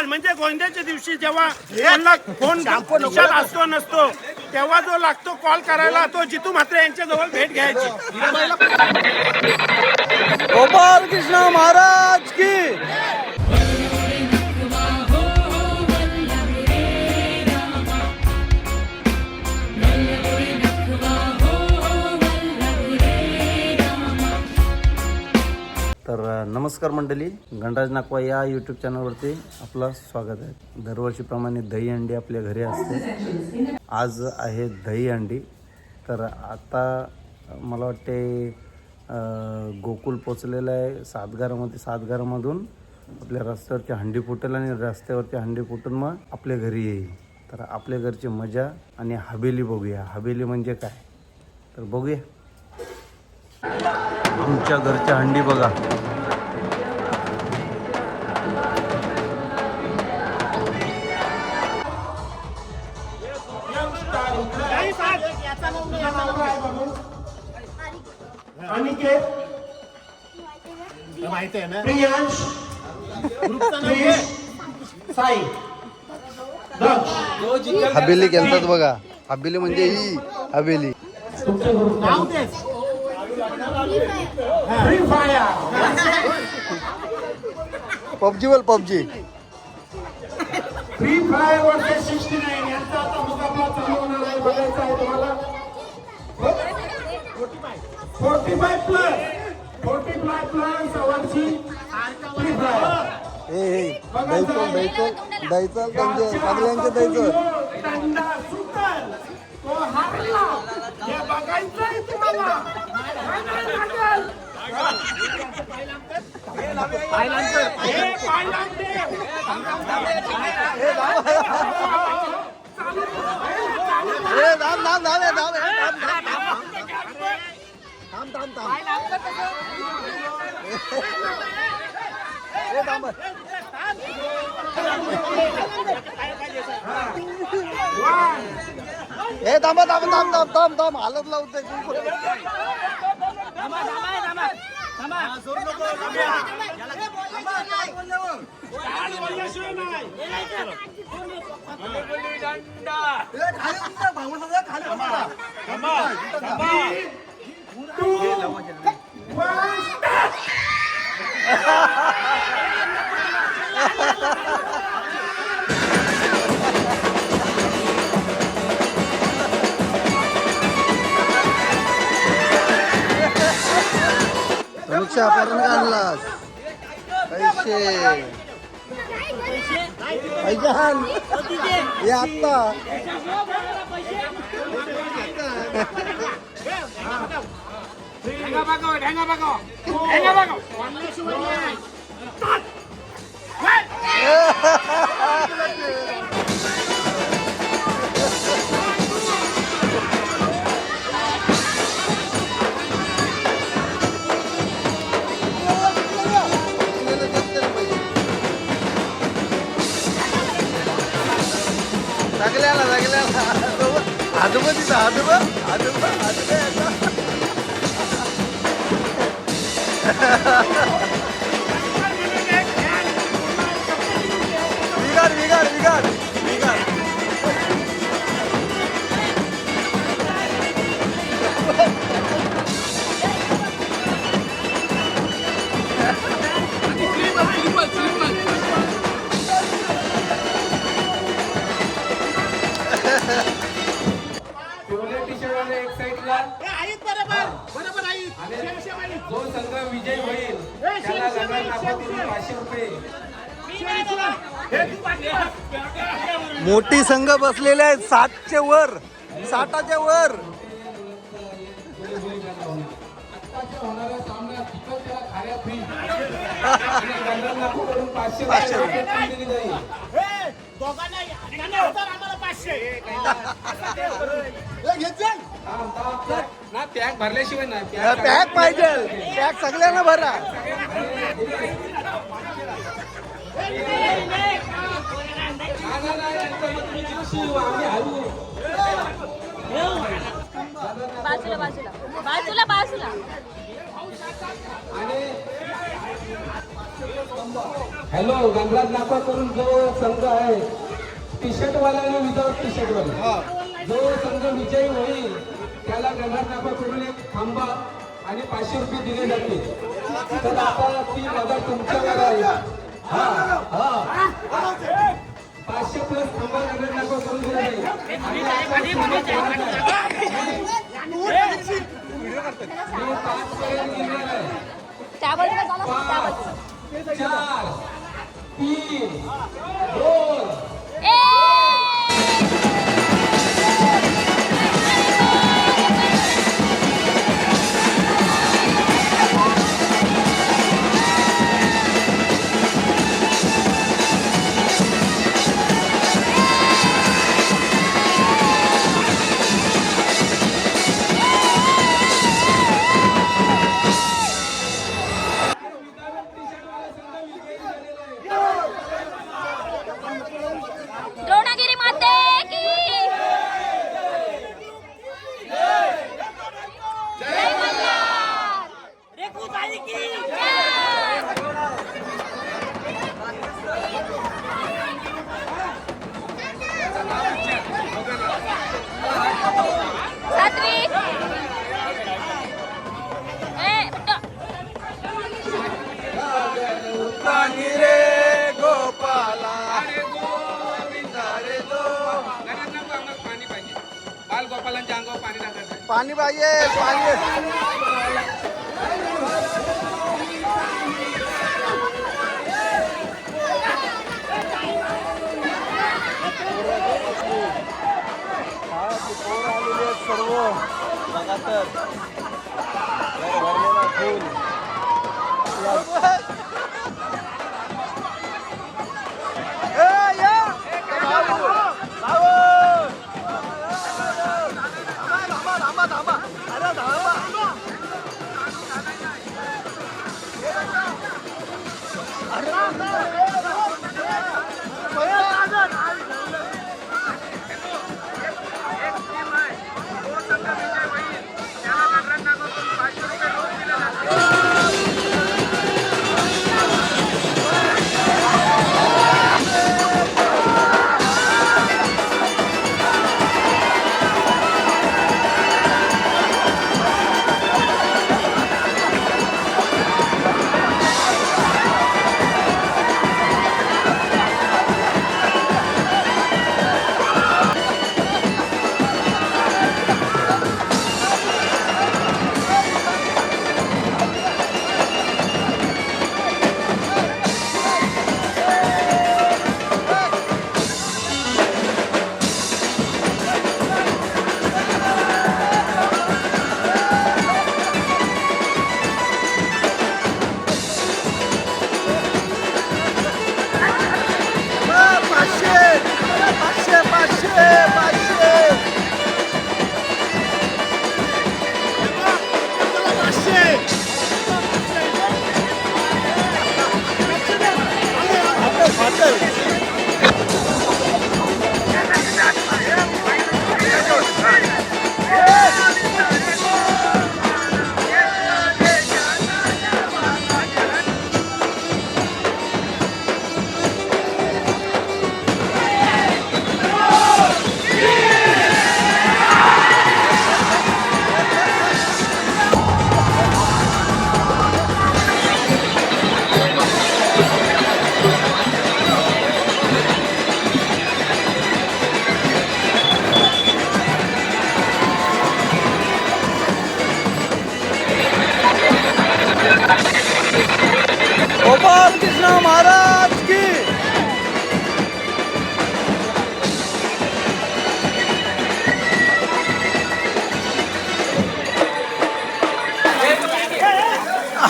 Call म्हणजे गोंद्याच्या दिवशी जेव्हा कोणला कोण खिशात असतो नसतो तेव्हा जो लागतो कॉल करायला तो जितू म्हात्रे यांच्या जवळ भेट घ्यायची. गोपाल कृष्ण महाराज की नमस्कार मंडळी. गणराज नाकवा या यूट्यूब चॅनलवरती आपलं स्वागत आहे. दरवर्षीप्रमाणे दही अंडी आपल्या घरी असते. आज आहे दही अंडी. तर आता मला वाटते गोकुल पोचलेलं आहे सातगारामध्ये. सातगारामधून आपल्या रस्त्यावरची हंडी फुटेल आणि रस्त्यावरची हंडी फुटून मग आपल्या घरी येईल. तर आपल्या घरची मजा आणि हवेली बघूया. हवेली म्हणजे काय? तर बघूया. आमच्या घरच्या हंडी बघा. माहिती आहे ना? प्रियांश? साई? हवेली केलतात बघा. हवेली म्हणजे ही हवेली. नाव दे फ्री फायर पबजी बोल PUBG. Free fire versus sixty forty five plus forty five plus वरची फ्री फायर द्यायचं द्यायचं द्यायचं त्यांचे सगळ्यांचे द्यायचं तो हारला हे बघायचंय तुम्हाला. काय लागेल? हे पाय लागते. ए, थांब, थांब, थांब, ए, थांब, ए, थांब, थांब, थांब. थांब, थांब, थांब. ए, थांब. ए थांबा थांबा थांब थांब थांब थांब हालत लावते समीक्षा आपण का आणलास पैसे पैसे आण हे आत्ता ढेंगा बघा ढेंगा बघा ढेंगा बघा लागल्याला लागल्याला आजोबा we got it, we got it, we got it. मोठी संघ बसलेले आहेत सातचे वर साठाच्या वर. हे. ना पॅक भरल्याशिवाय नाही. पॅक पॅक पाहिजे. पॅक सगळ्यांना भरा. बाजूला बाजूला. बाजूला बाजूला. आणि हॅलो गंगराज नाका करून जो संघ आहे टी शर्ट वाला आणि विदाउट टी शर्ट वाला जो संघ विजयी होईल त्याला गंगराज नाका करून एक थांबा आणि पाचशे रुपये दिले जातील. तर आता ती मदत तुमच्यावर आहे हा हा पाचशे प्लस थांबा नगर नको करून दिले जाईल आणि आता पाणी पाहिजे. बाल गोपालांच्या अंगावर पाणी. टाकायचं पाणी पाहिजे पाणी सर्व बघा तर घर भरलेला फुल पाचशे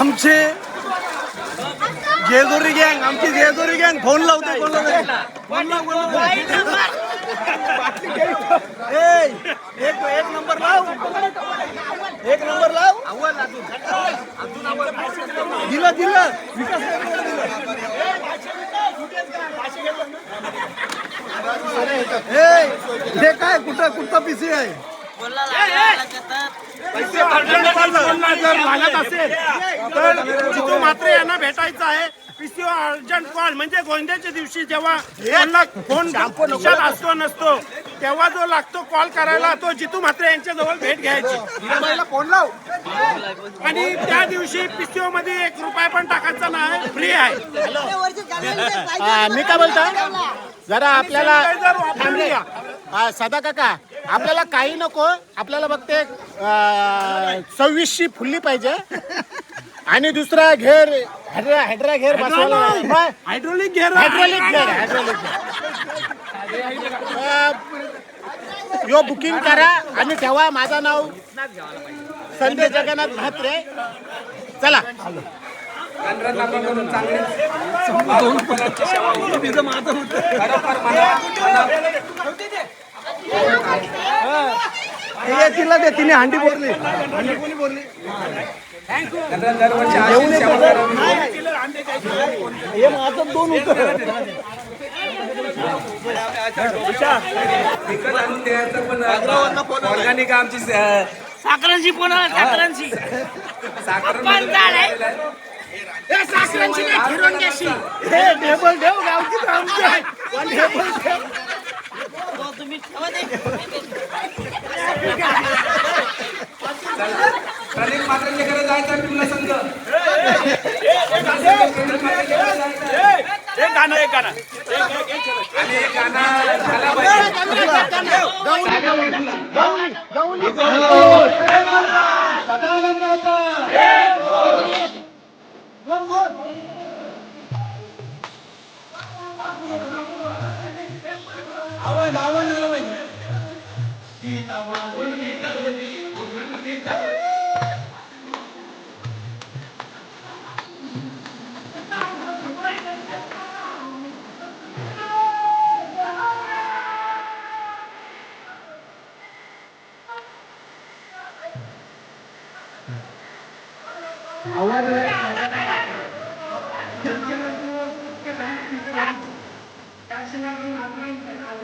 आमचे जेजुरी गँग आमची जेजुरी गँग फोन लावते फोन लावते फोन लाव फोन लाव. ए, एक एक नंबर लाव. एक नंबर लाव. दिलं दिलं. विकास हे काय कुठं कुठं पीसी आहे? पैसे जर लागत असेल तर जितू मात्र यांना भेटायचं आहे पीसीओ अर्जंट कॉल म्हणजे गोंद्याच्या दिवशी जेव्हा फोन असतो नसतो तेव्हा जो लागतो कॉल करायला तो जितू म्हात्रे यांच्या जवळ भेट घ्यायची. फोन लाव आणि त्या दिवशी पीसीओ मध्ये एक रुपया पण टाकायचा नाही फ्री आहे. मी काय बोलतो? जरा आपल्याला सदा काका आपल्याला काही नको आपल्याला अं, सव्वीसशी फुल्ली पाहिजे आणि दुसरा घेर हायड्रा घेर बसवायला हायड्रोलिक घेर हायड्रोलिक घेर हायड्रोलिक घेर यो बुकिंग करा आणि ठेवा माझं नाव संजय जगन्नाथ म्हात्रे चला तिला दे तिने हंडी बोलली हे माझं दोन होतं ऑर्गॅनिक आमची साखरांची फोन आला साखरांची. ए, साखरांची नाही. हे टेबल ठेव गावची आमची. टेबल ठेव. प्रणित मात्रांच्याकडे जायचं तुला संघ. एक गाणं एक गाणं. आणि एक गाणं झाला पाहिजे. அவன் அவன் அவன் அவர்